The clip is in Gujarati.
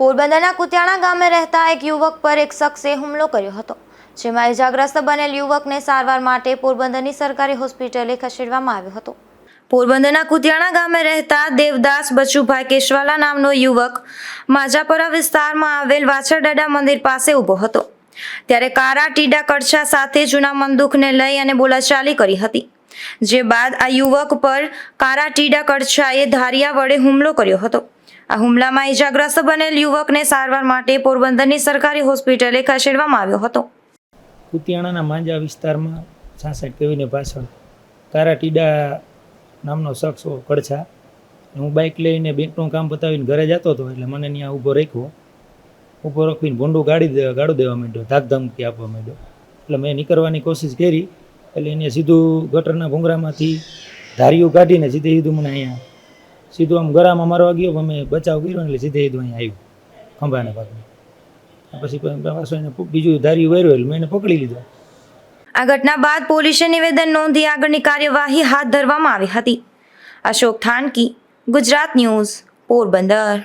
પોરબંદરના કુતિયાણા ગામે રહેતા એક યુવક પર એક શખ્સે હુમલો કર્યો હતો, જેમાં ઇજાગ્રસ્ત બનેલ યુવકને સારવાર માટે પોરબંદરની સરકારી હોસ્પિટલે ખસેડવામાં આવ્યો હતો. પોરબંદરના કુતિયાણા ગામે રહેતા દેવદાસ બચુભાઈ કેશવાલા નામનો યુવક માજાપરા વિસ્તારમાં આવેલ વાછરડાડા મંદિર પાસે ઊભો હતો. ત્યારે કારા, ટીડા, કડછા સાથે જૂના મંદુકને લઈ અને બોલાચાલી કરી હતી. જે બાદ આ યુવક પર કારાટીડા કડછાએ ધારિયા વડે હુમલો કર્યો હતો. આ હુમલામાં ઈજાગ્રસ્ત બનેલ યુવકને સારવાર માટે પોરબંદરની સરકારી હોસ્પિટલે ખસેડવામાં આવ્યો હતો. કુતિયાણાના માંજા વિસ્તારમાં સાંસઠ કેવીને પાછળ કારાટીડા નામનો શખ્સ કડછા હું બાઇક લઈને બેંકનું કામ પતાવીને ઘરે જતો હતો એટલે મને ત્યાં ઊભો રાખ્યો. ઊભો રાખીને ભૂંડું ગાડી ગાડું દેવા માંડ્યો ધાક ધમકી આપવા માંડ્યો. એટલે મેં નીકળવાની કોશિશ કરી. એટલે એને સીધું ગટરના ભૂંગરામાંથી ધારિયું કાઢીને સીધે સીધું મને અહીંયા સીધું આમ ગરામાં મારવા ગયો, પણ મેં બચાવ કર્યો એટલે સીધે સીધું અહીંયા આવ્યું ખંભાને ભાગમાં. પછી પાછો એને બીજું ધાર્યું વાર્યું એટલે મેં એને પકડી લીધો. આ ઘટના બાદ પોલીસે નિવેદન નોંધી આગળની કાર્યવાહી હાથ ધરવામાં આવી હતી. અશોક થાનકી, ગુજરાત ન્યૂઝ, પોરબંદર.